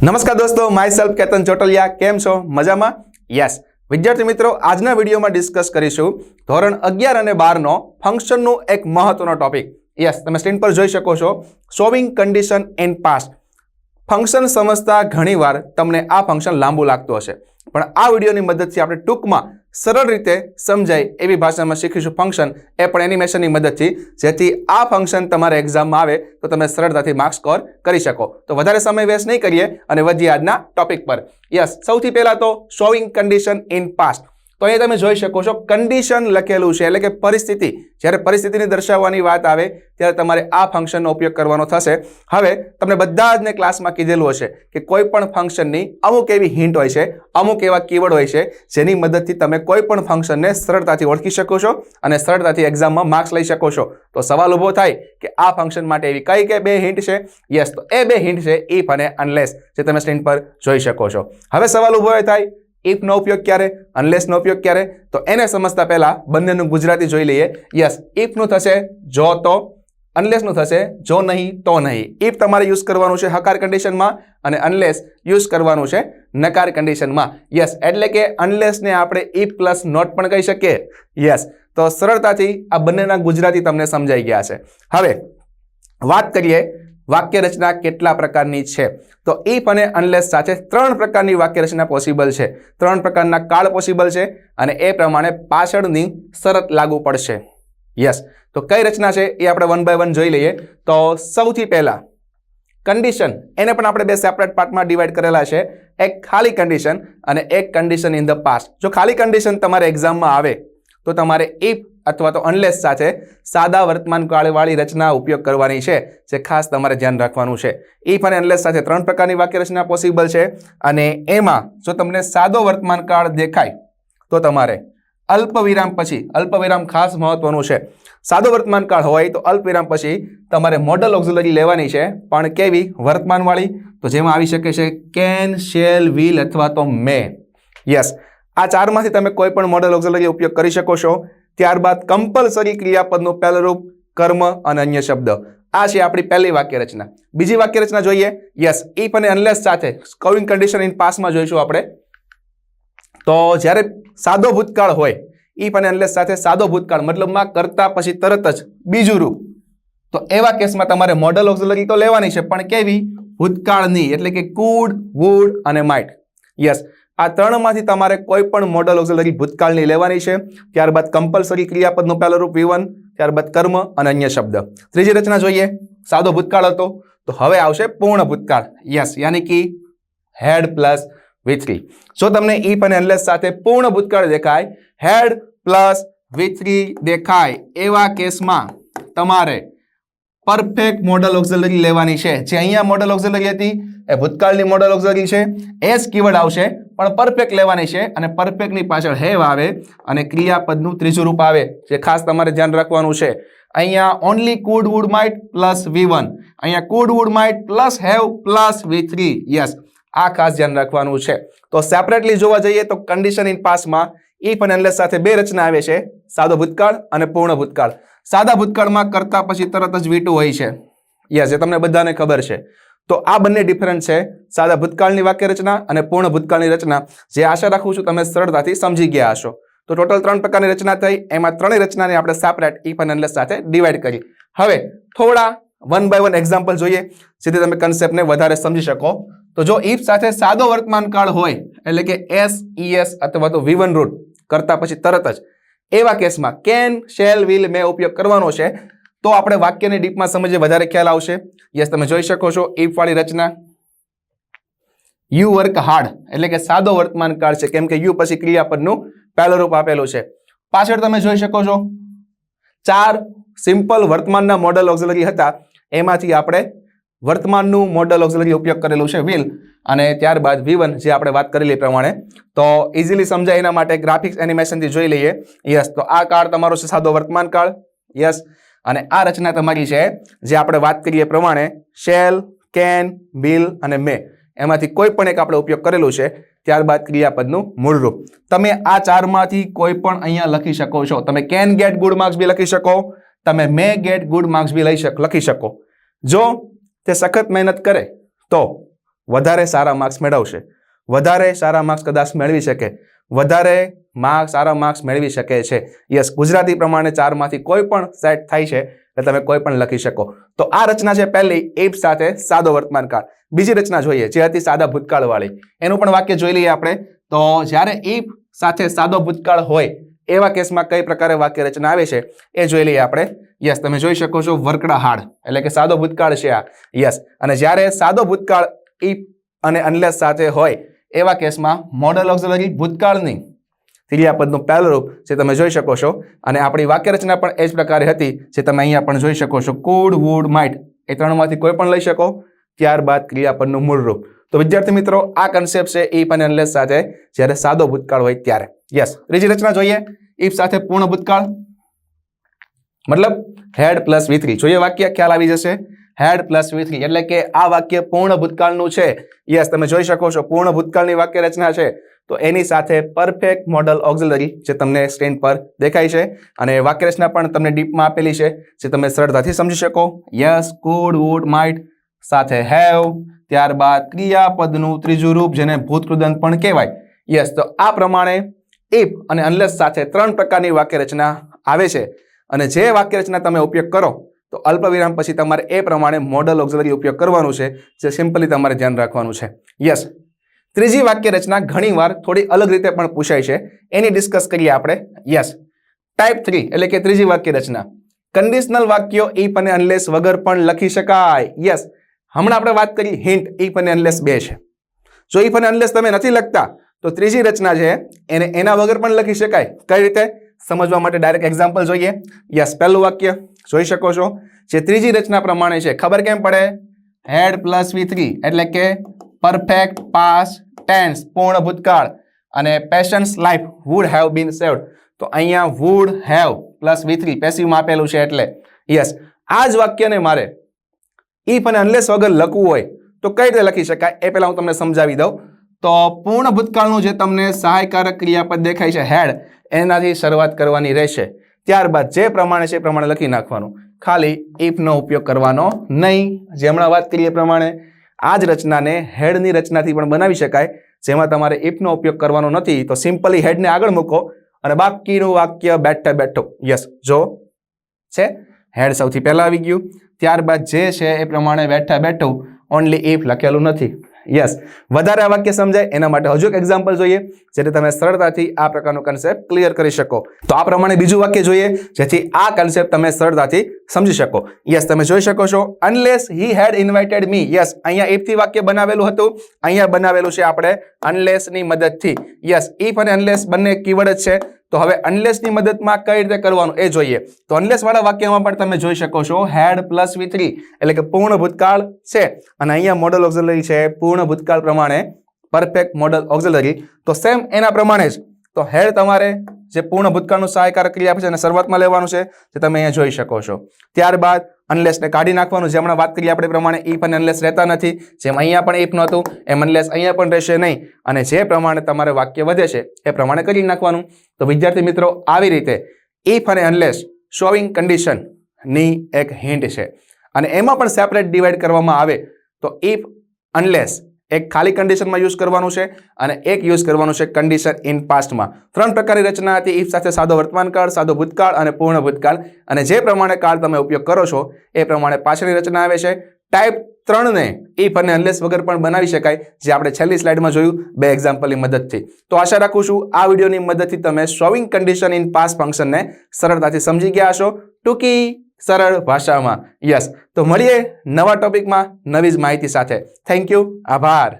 નમસ્કાર દોસ્તો my self Ketan Chotaliya. કેમ છો? મજામાં? યસ વિદ્યાર્થી મિત્રો, આજના વિડીયોમાં ડિસ્કસ કરીશું ધોરણ અગિયાર અને બારનો ફંક્શનનું એક મહત્વનો ટોપિક યસ તમે સ્ક્રીન પર જોઈ શકો છો. સોવિંગ કન્ડિશન એન્ડ પાસ્ટ ફંક્શન સમજતા ઘણીવાર તમને આ ફંક્શન લાંબુ લાગતું હશે. પણ આ વિડીયોની મદદથી આપણે ટૂંકમાં સરળ રીતે સમજાય એવી ભાષામાં શીખીશું ફંક્શન એ પણ એનિમેશનની મદદથી. જેથી આ ફંક્શન તમારે એક્ઝામમાં આવે તો તમે સરળતાથી માર્ક્સ સ્કોર કરી શકો. તો વધારે સમય વેસ્ટ નહીં કરીએ અને વધીએ આજના ટોપિક પર. યસ સૌથી પહેલાં તો શોવિંગ કન્ડિશન ઇન પાસ્ટ તો એ તમે જોઈ શકો છો કન્ડિશન લખેલું છે. એટલે કે પરિસ્થિતિ, જ્યારે પરિસ્થિતિને દર્શાવવાની વાત આવે, ત્યારે તમારે આ ફંક્શનનો ઉપયોગ કરવાનો થશે. હવે, તમને બધા જને ક્લાસમાં કીધેલું હશે કે કોઈ પણ ફંક્શનની અમુક એવી હિન્ટ હોય છે, અમુક એવા કીવર્ડ હોય છે, જેની મદદથી તમે કોઈ પણ ફંક્શનને સરળતાથી ઓળખી શકો છો અને સરળતાથી એક્ઝામમાં માર્ક્સ લઈ શકો છો. તો સવાલ ઊભો થાય કે આ ફંક્શન માટે એવી કઈ કઈ બે હિન્ટ છે? યસ તો એ બે હિન્ટ છે ઇફ અને અનલેસ જે તમે સ્ક્રીન પર જોઈ શકો છો. હવે સવાલ ઊભો થાય ઇફનો ઉપયોગ ક્યારે અનલેસનો ઉપયોગ ક્યારે? તો એને સમજતા પહેલા બંનેનું ગુજરાતી જોઈ લઈએ. યસ ઇફનું થશે જો, તો. અનલેસનું થશે જો નહીં, તો નહીં. ઇફ તમારે યુઝ કરવાનું છે હકાર કન્ડિશનમાં અને અનલેસ યુઝ કરવાનું છે નકાર કન્ડિશનમાં યસ એટલે કે અનલેસને આપણે ઇફ પ્લસ નોટ પણ કહી શકીએ. યસ તો સરળતાથી આ બંનેના ગુજરાતી તમને સમજાઈ ગયા છે. હવે, વાત કરીએ વાક્ય રચના કેટલા પ્રકારની છે? તો ઇફ અને અનલેસ સાથે ત્રણ પ્રકારની વાક્ય રચના પોસિબલ છે. ત્રણ પ્રકારના કાળ પોસિબલ છે અને એ પ્રમાણે પાછળની શરત લાગુ પડશે. યસ તો કઈ રચના છે? એ આપણે વન બાય વન જોઈ લઈએ. તો સૌથી પહેલા કન્ડિશન એને પણ આપણે બે સેપરેટ પાર્ટમાં ડિવાઈડ કરેલા છે. એક ખાલી કન્ડિશન અને એક કન્ડિશન ઇન ધ પાસ્ટ જો ખાલી કન્ડિશન તમારે એક્ઝામમાં આવે, તો તમારે ઇફ અથવા તો અનલેસ સાથે સાદા વર્તમાન કાળવાળી રચના ઉપયોગ કરવાની છે, જે ખાસ તમારે ધ્યાન રાખવાનું છે. ઇફ અને અનલેસ સાથે ત્રણ પ્રકારની વાક્ય રચના પોસિબલ છે અને એમાં જો તમને સાદો વર્તમાન કાળ દેખાય, તો તમારે અલ્પ વિરામ પછી અલ્પ વિરામ ખાસ મહત્વનું છે. સાદો વર્તમાન કાળ હોય તો અલ્પ વિરામ પછી તમારે મોડલ ઓક્ઝિલરી લેવાની છે, પણ કેવી? વર્તમાનવાળી. તો જેમાં આવી શકે છે કેન શેલ વિલ અથવા તો મે યસ આ ચારમાંથી તમે કોઈ પણ મોડલ ઓક્ઝિલરી ઉપયોગ કરી શકો છો. ત્યારબાદ કમ્પલસરી ક્રિયાપદનું પહેલું રૂપ કર્મ અને અન્ય શબ્દ. આ છે આપણી પહેલી વાક્ય રચના બીજી વાક્ય રચના જોઈએ? યસ ઇફ અને અનલેસ સાથે કવિંગ કન્ડિશન ઇન પાસમાં જોઈશું આપણે. તો જ્યારે સાદો ભૂતકાળ હોય ઇફ અને અનલેસ સાથે સાદો ભૂતકાળ મતલબમાં કરતા પછી તરત જ બીજું રૂપ. તો એવા કેસમાં તમારે મોડલ ઓક્ઝિલરી તો લેવાની છે, પણ કેવી? ભૂતકાળની, એટલે કે કુડ વુડ અને માઇટ યસ આ ત્રણમાંથી તમારે કોઈ પણ મોડલ ઓક્સિલરી ભૂતકાળની લેવાની છે, ત્યારબાદ કમ્પલસરી ક્રિયાપદનું પહેલું રૂપ વિવન, ત્યારબાદ કર્મ અને અન્ય શબ્દ. ત્રીજી રચના જોઈએ. સાદો ભૂતકાળ હતો. તો હવે આવશે પૂર્ણ ભૂતકાળ. યસ યાની કે હેડ પ્લસ વિથરી જો તમને ઇફ અને એનલેસ સાથે પૂર્ણ ભૂતકાળ દેખાય. હેડ પ્લસ વિથરી દેખાય. એવા કેસમાં તમારે પરફેક્ટ મોડલ ઓક્ઝલરી લેવાની છે. જે અહીંયા મોડલ ઓક્ઝિલરી હતી, એ ભૂતકાળની મોડલ ઓક્ઝિલરી છે. એસ કીવર્ડ આવશે, પણ પરફેક્ટ લેવાની છે અને પરફેક્ટની પાછળ હેવ આવે અને ક્રિયાપદનું ત્રીજું રૂપ આવે, જે ખાસ તમારે ધ્યાન રાખવાનું છે. અહીંયા only could would might plus V one અહીંયા could would might plus have plus V three yes આ ખાસ ધ્યાન રાખવાનું છે. તો સેપરેટલી જોવા જઈએ તો કન્ડિશન ઇન પાસમાં ઇફ અને અનલેસ સાથે બે રચના આવે છે. સાદો ભૂતકાળ અને પૂર્ણ ભૂતકાળ. સાદા ભૂતકાળમાં કરતા પછી તરત જ વીટું હોય છે. યસ એ તમને બધાને ખબર છે. તો આ બંને ડિફરન્સ છે. સાદા ભૂતકાળની વાક્ય રચના અને પૂર્ણ ભૂતકાળની રચના. જે આશા રાખું છું તમે સરળતાથી સમજી ગયા હશો. તો ટોટલ ત્રણ પ્રકારની રચના થઈ. એમાં ત્રણેય રચનાને આપણે સેપરેટ ઇફ અને અનલેસ સાથે ડિવાઈડ કરી. હવે થોડા વન બાય વન એક્ઝામ્પલ જોઈએ, જેથી તમે કન્સેપ્ટને વધારે સમજી શકો. તો જો ઇફ સાથે સાદો વર્તમાન કાળ હોય, એટલે કે એસ ઈએસ અથવા તો વિવન રૂટ કરતા પછી તરત જ એવા કેસમાં કેન, શેલ, વિલ મેં ઉપયોગ કરવાનો છે. તો આપણે વાક્યની ડીપમાં સમજીએ, વધારે ખ્યાલ આવશે. યસ, તમે જોઈ શકો છો ઇફવાળી રચના. યુ વર્ક હાર્ડ, એટલે કે સાદો વર્તમાન કાળ છે. કેમ કે યુ પછી ક્રિયાપદનું પહેલું રૂપ આપેલું છે. પાછળ તમે જોઈ શકો છો, ચાર સિમ્પલ વર્તમાનના મોડલ ઓક્ઝલરી હતા. એમાંથી આપણે વર્તમાનનું મોડલ ઓક્ઝલરી ઉપયોગ કરેલું છે, વિલ. અને ત્યારબાદ વી જે આપણે વાત કરેલી પ્રમાણે, તો ઇઝીલી સમજાય એના માટે ગ્રાફિક્સ એનિમેશનથી જોઈ લઈએ યસ તો આ કાળ તમારો છે સાદો વર્તમાન કાળ યસ અને આ રચના તમારી છે, જે આપણે વાત કરીએ પ્રમાણે શેલ કેન બિલ અને મે એમાંથી કોઈ પણ એક આપણે ઉપયોગ કરેલું છે, ત્યારબાદ ક્રિયાપદનું મૂળરૂપ તમે આ ચારમાંથી કોઈ પણ અહીંયા લખી શકો છો. તમે can get good marks be લખી શકો, તમે may get good marks be લઈ લખી શકો. જો તે સખત મહેનત કરે, તો વધારે સારા માર્ક્સ મેળવશે. વધારે સારા માર્ક્સ કદાચ મેળવી શકે. વધારે માર્ક્સ સારા માર્ક્સ મેળવી શકે છે. યસ ગુજરાતી પ્રમાણે ચારમાંથી કોઈ પણ સેટ થાય છે એટલે તમે કોઈ પણ લખી શકો. તો આ રચના છે પહેલી, એપ સાથે સાદો વર્તમાનકાળ બીજી રચના જોઈએ, જે હતી સાદા ભૂતકાળવાળી. એનું પણ વાક્ય જોઈ લઈએ આપણે. તો જ્યારે એપ સાથે સાદો ભૂતકાળ હોય, એવા કેસમાં કઈ પ્રકારે વાક્ય રચના આવે છે, એ જોઈ લઈએ આપણે. યસ તમે જોઈ શકો છો વર્કડા હાડ. એટલે કે સાદો ભૂતકાળ છે આ. યસ અને જ્યારે સાદો ભૂતકાળ ઇફ અને અનલેસ સાથે હોય, એવા કેસમાં મોડલ ઓક્ઝલરી ભૂતકાળની ક્રિયાપદનું પહેલું રૂપ જે તમે જોઈ શકો છો. અને આપણી વાક્ય રચના પણ એ જ પ્રકારે હતી જે તમે અહીંયા પણ જોઈ શકો છો. કુડ વુડ માઇટ એ ત્રણમાંથી કોઈ પણ લઈ શકો. ત્યારબાદ ક્રિયાપદનું મૂળ રૂપ. તો વિદ્યાર્થી મિત્રો, આ કન્સેપ્ટ છે ઇફ અને અનલેસ સાથે. જ્યારે સાદો ભૂતકાળ હોય ત્યારે. યસ ત્રીજી રચના જોઈએ. ઇફ સાથે પૂર્ણ ભૂતકાળ. મતલબ હેડ પ્લસ વી થ્રી જોઈએ વાક્ય ખ્યાલ આવી જશે. હેડ પ્લસ વી થ્રી એટલે કે આ વાક્ય પૂર્ણ ભૂતકાળનું છે. યસ, તમે જોઈ શકો છો, પૂર્ણ ભૂતકાળની વાક્ય રચના છે. તો એની સાથે પરફેક્ટ મોડલ ઓક્ઝિલરી જે તમને સ્ક્રીન પર દેખાય છે અને વાક્ય રચના પણ તમને ડીપમાં આપેલી છે, જે તમે સરળતાથી સમજી શકો. Yes, could, would, might. સાથે હેવ, ત્યારબાદ ક્રિયાપદનું ત્રીજું રૂપ, જેને ભૂતકૃદંત પણ કહેવાય. યસ, તો આ પ્રમાણે ઇફ અને અનલેસ સાથે ત્રણ પ્રકારની વાક્ય રચના આવે છે. અને જે વાક્ય રચના તમે ઉપયોગ કરો તો અલ્પવિરામ પછી તમારે એ પ્રમાણે મોડલ ઓક્ઝલરી ઉપયોગ કરવાનું છે, જે સિમ્પલી તમારે ધ્યાન રાખવાનું છે. યસ ત્રીજી વાક્ય રચના ઘણીવાર થોડી અલગ રીતે પણ પૂછાય છે. એની ડિસ્કસ કરીએ આપણે. યસ ટાઈપ થ્રી એટલે કે ત્રીજી વાક્ય રચના. કન્ડિશનલ વાક્યો ઇફ અને અનલેસ વગર પણ લખી શકાય. યસ હમણાં આપણે વાત કરી હિન્ટ ઇફ અને અનલેસ બે છે. જો ઇફ અને અનલેસ તમે નથી લખતા, તો ત્રીજી રચના છે, એને એના વગર પણ લખી શકાય. કઈ રીતે? સમજવા માટે ડાયરેક્ટ એક્ઝામ્પલ જોઈએ. યસ પહેલું વાક્ય. જોઈ શકો છો. જે ત્રીજી રચના પ્રમાણે છે, ખબર કેમ પડે? હેડ પ્લસ વી થ્રી એટલે કે પરફેક્ટ પાસ ટેન્સ પૂર્ણ ભૂતકાળ. અને patience life would have been saved તો અહીંયા would have plus V three પેસિવમાં આપેલું છે એટલે. યસ આ જ વાક્યને મારે ઇફ અને અનલેસ વગર લખવું હોય, તો કઈ રીતે લખી શકાય? એ પહેલાં હું તમને સમજાવી દઉં. તો પૂર્ણ ભૂતકાળનું જે તમને સહાયકારક ક્રિયાપદ દેખાય છે હેડ એનાથી શરૂઆત કરવાની રહેશે. ત્યારબાદ જે પ્રમાણે છે એ પ્રમાણે લખી નાખવાનું. ખાલી ઇફનો ઉપયોગ કરવાનો નહીં. જે હમણાં વાત કરીએ પ્રમાણે આ જ રચનાને હેડની રચનાથી પણ બનાવી શકાય. જેમાં તમારે ઇફનો ઉપયોગ કરવાનો નથી, તો સિમ્પલી હેડને આગળ મૂકો અને બાકીનું વાક્ય બેઠો બેઠો. યસ, જો છે. હેડ સૌથી પહેલાં આવી ગયું. ત્યારબાદ જે છે એ પ્રમાણે બેઠા બેઠો. ઓનલી ઇફ લખેલું નથી. યસ વધારે આ વાક્ય સમજાય, એના માટે હજુ એક એક્ઝામ્પલ જોઈએ, જેથી તમે સરળતાથી આ પ્રકારનો કન્સેપ્ટ ક્લિયર કરી શકો. તો આ પ્રમાણે બીજું વાક્ય જોઈએ, જેથી આ કન્સેપ્ટ તમે સરળતાથી સમજી શકો. યસ તમે જોઈ શકો છો unless he had invited me yes અહીંયા ઇફથી વાક્ય બનાવેલું હતું. અહીંયા બનાવેલું છે આપણે અનલેસની મદદથી. યસ ઇફ અને અનલેસ બંને કીવર્ડ જ છે. તો હવે અનલેસની મદદમાં કઈ રીતે કરવાનું એ જોઈએ. તો અનલેસ વાળા વાક્યમાં પણ તમે જોઈ શકો છો હેડ પ્લસ વી થ્રી એટલે કે પૂર્ણ ભૂતકાળ છે. અને અહીંયા મોડલ ઓક્ઝલરી છે, પૂર્ણ ભૂતકાળ પ્રમાણે પરફેક્ટ મોડલ ઓક્ઝલરી તો સેમ એના પ્રમાણે જ, તો હેડ તમારે જે પૂર્ણ ભૂતકાળનું સહાયકારક ક્રિયા છે એને શરૂઆતમાં લેવાનું છે, જે તમે અહીંયા જોઈ શકો છો. ત્યારબાદ અનલેસને કાઢી નાખવાનું. જે હમણાં વાત કરીએ આપણે પ્રમાણે ઇફ અને અનલેસ રહેતા નથી. જેમ અહીંયા પણ ઇફ નહોતું, એમ અનલેસ અહીંયા પણ રહેશે નહીં. અને જે પ્રમાણે તમારે વાક્ય વધે છે, એ પ્રમાણે કરી નાખવાનું. તો વિદ્યાર્થી મિત્રો, આવી રીતે ઇફ અને અનલેસ શોવિંગ કન્ડિશનની એક હિન્ટ છે. અને એમાં પણ સેપરેટ ડિવાઈડ કરવામાં આવે. તો ઇફ અનલેસ એક ખાલી કન્ડિશનમાં યુઝ કરવાનું છે અને એક યુઝ કરવાનું છે કન્ડિશન ઇન પાસ્ટમાં ત્રણ પ્રકારની રચના હતી. ઇફ સાથે સાદો વર્તમાનકાળ સાદો ભૂતકાળ અને પૂર્ણ ભૂતકાળ. અને જે પ્રમાણે કાળ તમે ઉપયોગ કરો છો, એ પ્રમાણે પાછળની રચના આવે છે. ટાઈપ ત્રણને ઇફ અને અનલેસ વગર પણ બનાવી શકાય, જે આપણે છેલ્લી સ્લાઇડમાં જોયું બે એક્ઝામ્પલની મદદથી. તો આશા રાખું છું આ વિડીયોની મદદથી તમે સોવિંગ કન્ડિશન ઇન પાસ ફંક્શનને સરળતાથી સમજી ગયા હશો. ટૂંકી સરળ ભાષામાં. યસ તો મળીએ નવા ટોપિકમાં નવી જ માહિતી સાથે. થેન્ક યુ આભાર.